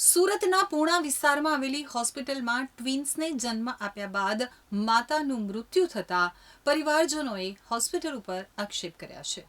સુરતના પૂણા વિસ્તારમાં આવેલી હોસ્પિટલમાં ટ્વિન્સને જન્મ આપ્યા બાદ માતાનું મૃત્યુ થતાં પરિવારજનોએ હોસ્પિટલ ઉપર આક્ષેપ કર્યા છે.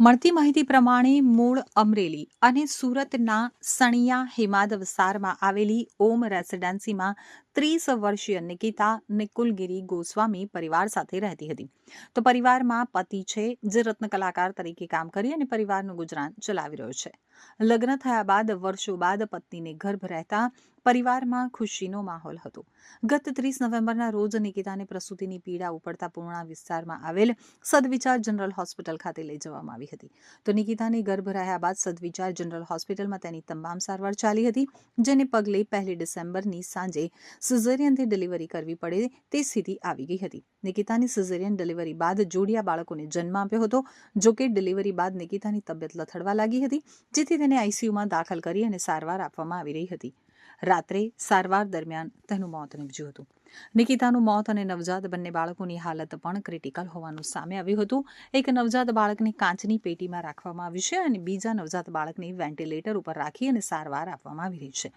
મળતી માહિતી પ્રમાણે મૂળ અમરેલી અને સુરતના સણિયા હિમાદ વિસ્તારમાં આવેલી ઓમ રેસિડેન્સીમાં ત્રીસ વર્ષીય નિકિતા નિકુલગીરી ગોસ્વામી પરિવાર સાથે રહેતી હતી. તો પરિવારમાં પતિ છે, જે રત્ન કલાકાર તરીકે કામ કરી અને પરિવારનું ગુજરાન ચલાવી રહ્યો છે. લગ્ન થયા બાદ વર્ષો બાદ પત્નીને ગર્ભ રહેતા પરિવારમાં ખુશીનો માહોલ હતો. ગત ત્રીસ નવેમ્બરના રોજ નિકિતાને પ્રસૂતિની પીડા ઉપડતા પૂર્ણા વિસ્તારમાં આવેલ સદવિચાર જનરલ હોસ્પિટલ ખાતે લઈ જવામાં આવી હતી. તો નિકિતાને ગર્ભ રહ્યા બાદ સદવિચાર જનરલ હોસ્પિટલમાં તેની તમામ સારવાર ચાલી હતી, જેને પગલે પહેલી ડિસેમ્બરની સાંજે સિઝેરિયનથી ડિલિવરી કરવી પડે તે સ્થિતિ આવી ગઈ હતી. નિકિતાની સિઝેરિયન ડિલિવરી બાદ જોડિયા બાળકોને જન્મ આપ્યો હતો જોકે ડિલિવરી બાદ નિકિતાની તબિયત લથડવા લાગી હતી, જેથી તેને આઈસીયુમાં દાખલ કરી અને સારવાર આપવામાં આવી રહી હતી. રાત્રે સારવાર દરમિયાન તેનું મોત નીપજ્યું હતું. નિકિતાનું મોત અને નવજાત બંને બાળકોની હાલત પણ ક્રિટિકલ હોવાનું સામે આવ્યું હતું. એક નવજાત બાળકને કાચની પેટીમાં રાખવામાં આવ્યું છે અને બીજા નવજાત બાળકને વેન્ટિલેટર ઉપર રાખી અને સારવાર આપવામાં આવી રહી છે.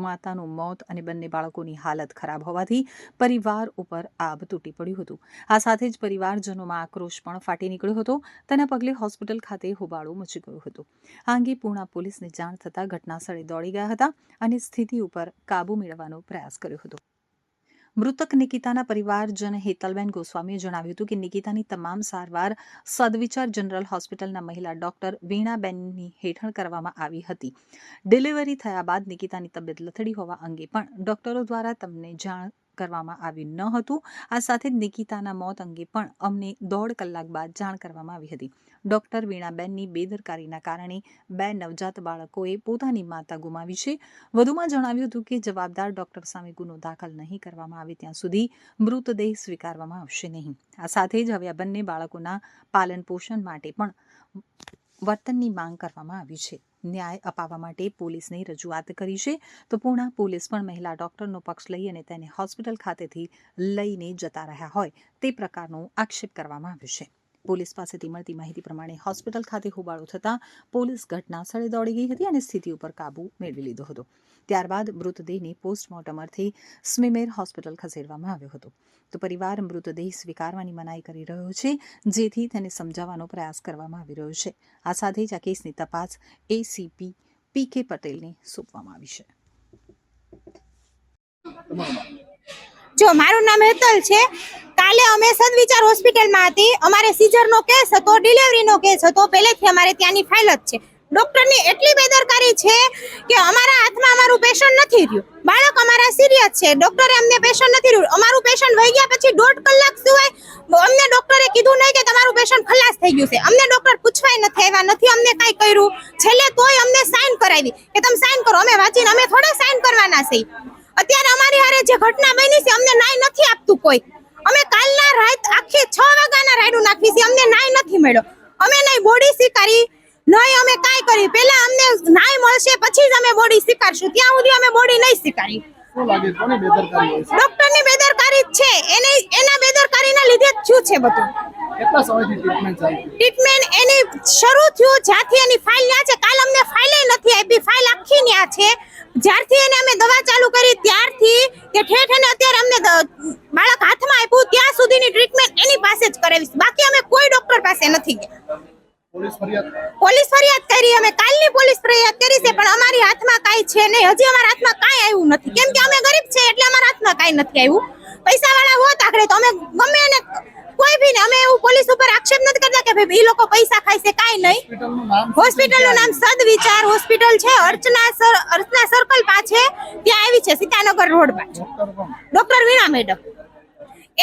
માતાનું મોત અને બંને બાળકોની હાલત ખરાબ હોવાથી પરિવાર ઉપર આબ તૂટી પડ્યું હતું. આ સાથે જ પરિવારજનોમાં આક્રોશ પણ ફાટી નીકળ્યો હતો. તેના પગલે હોસ્પિટલ ખાતે હોબાળો મચી ગયો હતો. આ અંગે પૂર્ણા પોલીસને જાણ થતાં ઘટનાસ્થળે દોડી ગયા હતા અને સ્થિતિ ઉપર કાબુ મેળવવાનો પ્રયાસ કર્યો હતો. મૃતક નિકિતાના પરિવારજન હેતલબેન ગોસ્વામીએ જણાવ્યું હતું કે નિકિતાની તમામ સારવાર સદવિચાર જનરલ હોસ્પિટલના મહિલા ડોક્ટર વીણાબેનની હેઠળ કરવામાં આવી હતી. ડિલિવરી થયા બાદ નિકિતાની તબિયત લથડી હોવા અંગે પણ ડોક્ટરો દ્વારા તમને જાણ કરવામાં આવ્યું ન હતું. આ સાથે જ નિકિતાના મોત અંગે પણ અમને દોઢ કલાક બાદ જાણ કરવામાં આવી હતી. ડૉક્ટર વીણાબેનની બેદરકારીના કારણે બે નવજાત બાળકોએ પોતાની માતા ગુમાવી છે. વધુમાં જણાવ્યું હતું કે જવાબદાર ડૉક્ટર સામે ગુનો દાખલ નહીં કરવામાં આવે ત્યાં સુધી મૃતદેહ સ્વીકારવામાં આવશે નહીં. આ સાથે જ હવે આ બંને બાળકોના પાલન પોષણ માટે પણ વર્તનની માંગ કરવામાં આવી છે. ન્યાય અપાવવા માટે પોલીસને રજૂઆત કરી છે. તો પૂર્ણા પોલીસ પણ મહિલા ડોક્ટરનો પક્ષ લઈ અને તેને હોસ્પિટલ ખાતેથી લઈને જતા રહ્યા હોય તે પ્રકારનો આક્ષેપ કરવામાં આવ્યો છે. પોલીસ પાસેથી મળતી માહિતી પ્રમાણે હોસ્પિટલ ખાતે હોબાળો થતાં પોલીસ ઘટના સ્થળે દોડી ગઈ હતી અને સ્થિતિ ઉપર કાબુ મેળવી લીધો હતો. ત્યારબાદ મૃતદેહને પોસ્ટમોર્ટમ અર્થે સ્મીમેર હોસ્પિટલ ખસેડવામાં આવ્યો હતો. તો પરિવાર મૃતદેહ સ્વીકારવાની મનાઈ કરી રહ્યો છે જેથી તેને સમજાવવાનો પ્રયાસ કરવામાં આવી રહ્યો છે. આ સાથે જ આ કેસની તપાસ એસીપી પી કે પટેલને સોંપવામાં આવી છે. જો મારું નામ હેતલ છે. કાલે અમે સદવિચાર હોસ્પિટલમાં હતી. અમારે સીઝરનો કેસ હતો, ડિલિવરીનો કેસ હતો. પહેલેથી અમારે ત્યાંની ફાઇલ જ છે. ડોક્ટરની એટલી બેદરકારી છે કે અમારા હાથમાં અમારું પેશન્ટ નથી રહ્યું. બાળક અમારા સિરિયસ છે. ડોક્ટરે અમને પેશન્ટ નથી રહ્યું. અમારું પેશન્ટ વહી ગયા પછી દોઢ કલાક સિવાય અમને ડોક્ટરે કીધું નહીં કે તમારું પેશન્ટ ખલાસ થઈ ગયું છે. અમને ડોક્ટર પૂછવાય નથી આવ્યા નથી અમને કાંઈ કર્યું. છેલ્લે તોય અમને સાઇન કરાવી. કે તમે સાઇન કરો, અમે વાંચીને અમે થોડા સાઇન કરવાના છે. અત્યારે અમારી હારે જે ઘટના બની છે, અમને નાય નથી આપતું કોઈ. અમે કાલના રાત આખી છ વાગ્યાના રાયડું નાખી છે અમને નાય નથી મળ્યો. અમે નહીં બોડી સ્વીકારી નહીં અમે કાંઈ કરી પહેલા અમને નાય મળશે પછી જ અમે બોડી સ્વીકારશું ત્યાં સુધી અમે બોડી નહીં સ્વીકારી શું લાગે? બેદરકારી છે? ડોક્ટરની બેદરકારી જ છે. એને એના બેદરકારીના લીધે જ શું છે બધું. કેટલા સમયથી ટ્રીટમેન્ટ ચાલતી ટ્રીટમેન્ટ એની શરૂ થયું જ્યાંથી એની ફાઇલ ન્યા છે. કાલ અમને ફાઇલે નથી આપી. ફાઇલ આખી ન્યા છે. જ્યારથી એને અમે દવા ચાલુ કરી ત્યારથી કે ઠેઠ અને અત્યારે અમને બાળક હાથમાં આપ્યું ત્યાં સુધીની ટ્રીટમેન્ટ એની પાસે જ કરાવી બાકી અમે કોઈ ડોક્ટર પાસે નથી ગયા. પોલીસ ફરિયાદ? કરી અમે કાલની પોલીસ ફરિયાદ કરી છે પણ અમારી હાથમાં કાંઈ છે નહીં. હજી અમારા હાથમાં કાંઈ આવ્યું નથી. કેમ કે અમે ગરીબ છે એટલે અમારા હાથમાં કાંઈ નથી આવ્યું. પૈસા વાળા હોત આખરે તો અમે ગમે એને કોઈ બી ને અમે એવું પોલીસ ઉપર કે ભાઈ એ લોકો પૈસા ખાય છે કાઈ નહીં. શું હોસ્પિટલનું નામ સદવિચાર હોસ્પિટલ છે અર્ચના સર અર્ચના સર્કલ પાસે ત્યાં આવી છે સીતાનગર રોડ પાસે. Doctor Veena madam.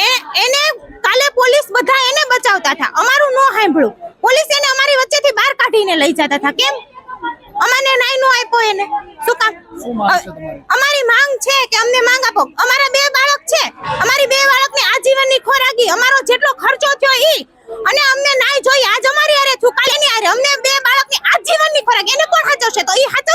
એ એને કાલે પોલીસ બધા એને બચાવતા હતા અમારું નો સાંભળ્યું. પોલીસ એને અમારી વચ્ચેથી બહાર કાઢીને લઈ જતા હતા કેમ? અમને નાય નો આપ્યો એને. શું કામ? અમારી માંગ છે કે અમને માંગ આપો. અમારા બે બાળક છે. અમારી બે બાળકને આજીવનની ખોરાકી અમારો જેટલો ખર્ચો થયો ઈ અને અમને اي حتى